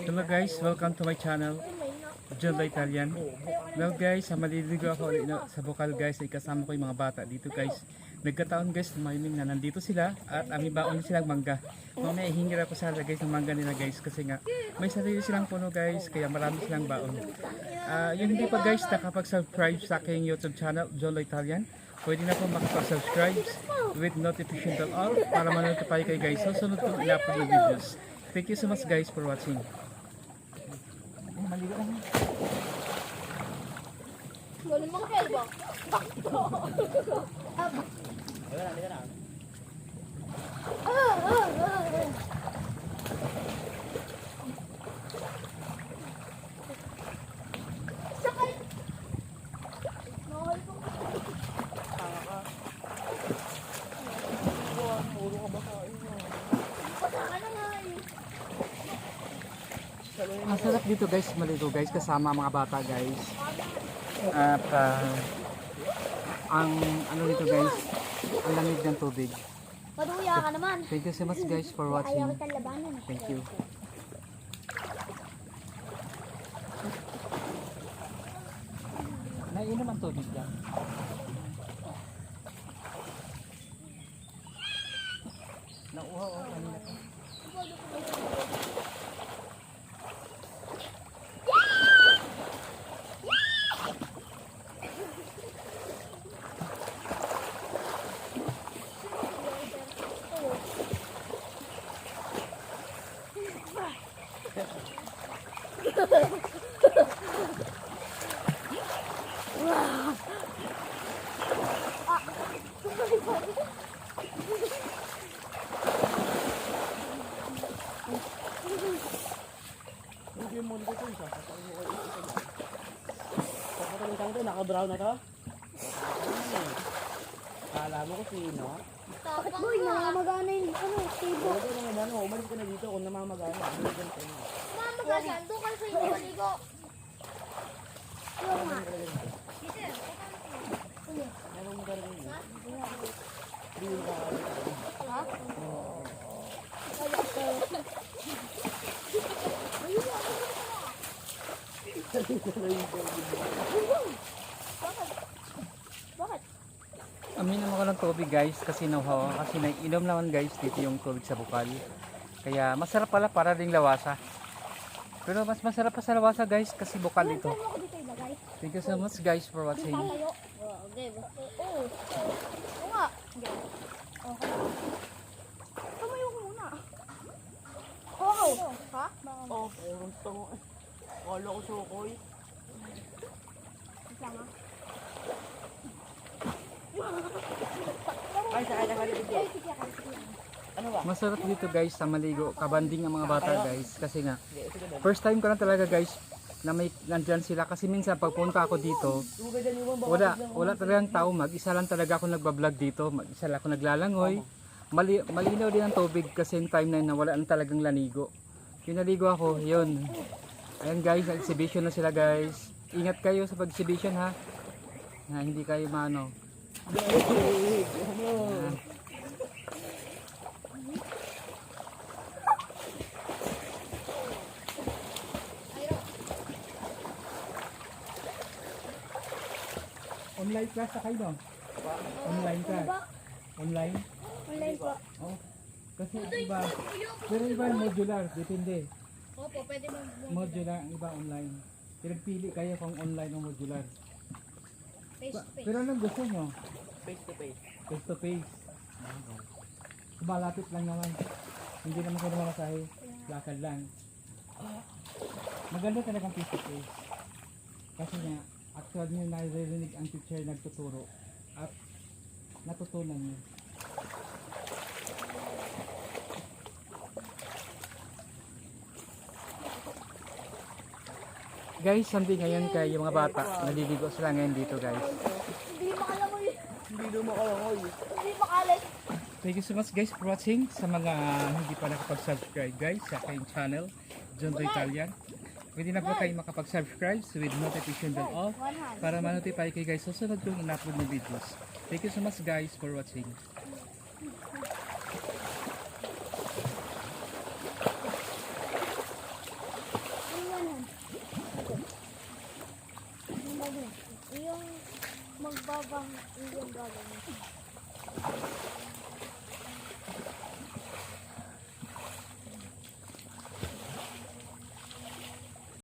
Hello guys, welcome to my channel, John the Italian. Well guys, sa maliligo ako ulit sa bukal guys, ay kasama ko yung mga bata dito guys. Nagkataon guys, mayroon na nandito sila at ami baon silang mangga. Mamaya hingi ako sa guys ng mangga nila guys kasi nga may sarili silang puno guys, kaya marami silang baon. Ah, yung hindi pa guys nakapag-subscribe sa aking YouTube channel, John the Italian, pwede na po makapag-subscribe with notification bell on para ma-notify kayo guys sa sunod kong i-upload na videos. Thank you so much guys for watching. Wala mga kelbo. Sakay! Mahal ko. Pataka na nga eh. Masarap dito guys, maligo guys, kasama ang mga bata guys. At ah, ang ano dito guys, ang lamig ng tubig. Paduya ka naman. Thank you so much guys for watching. Thank you. Naiinom ang tubig dyan. Nauha o kanina pa. Pagkatalitan ko, naka-brown na to. Kala mo ko sino? Bakit boy, namamagana yung ano, table. Pwede naman ano, umalis ka na dito kung namamagana. Umalis ka na tayo. Mama ka dyan, doon ka sa inyo maligo. Yung nga. Meron mo ka rin yun. Hindi ka Ha? Bakit? Aminom ako ng tubig guys kasi nauhaw ako kasi naiinom naman guys dito yung tubig sa bukal. Kaya masarap pala para ding lawasa. Pero mas masarap pa sa lawasa guys kasi bukal mo ako dito? Thank you so much guys for watching. Ha? Oh, meron to. Kala ko sukoy. Isa nga. Ay, sakay na ka rin dito. Ay, sige ako. sige. Ano ba? Masarap dito guys sa maligo. Kabanding ang mga bata guys. Kasi nga first time ko na talaga guys na may nandyan sila. Kasi minsan pagpunta ako dito yung wala wala talagang tao. Mag isa lang talaga ako nagbablog dito. Mag isa lang ako naglalangoy. Mali, malinaw din ang tubig kasi yung time na yun na wala na talagang lanigo. Pinaligo ako yun. Ayan guys exhibition na sila guys. Ingat kayo sa pag-exhibition ha? Na hindi kayo Ayan. Online class na kayo online class Ba? online Online po. oh kasi iba pero iba modular depende Opo, pwede mo. modular ang iba online pinagpili kayo kung online o modular Face to face. pero anong gusto nyo? Face to face. face to face. Malapit lang naman. Hindi naman kayo mamasahe. Lakad lang. Maganda talagang face to face. Kasi nga actual nyo naririnig ang teacher nagtuturo at natutunan nyo guys hindi ngayon kay yung mga bata naliligo sila ngayon dito guys Hindi makalangoy. Hindi mo makalangoy. Hindi makalit. Thank you so much guys for watching sa mga hindi pa nakapag-subscribe guys sa aking channel John the Italian. Pwede na po kayo makapag-subscribe with notification bell off para ma-notify kayo guys sa sunod kong in-upload na videos. Thank you so much guys for watching. 你你怎么？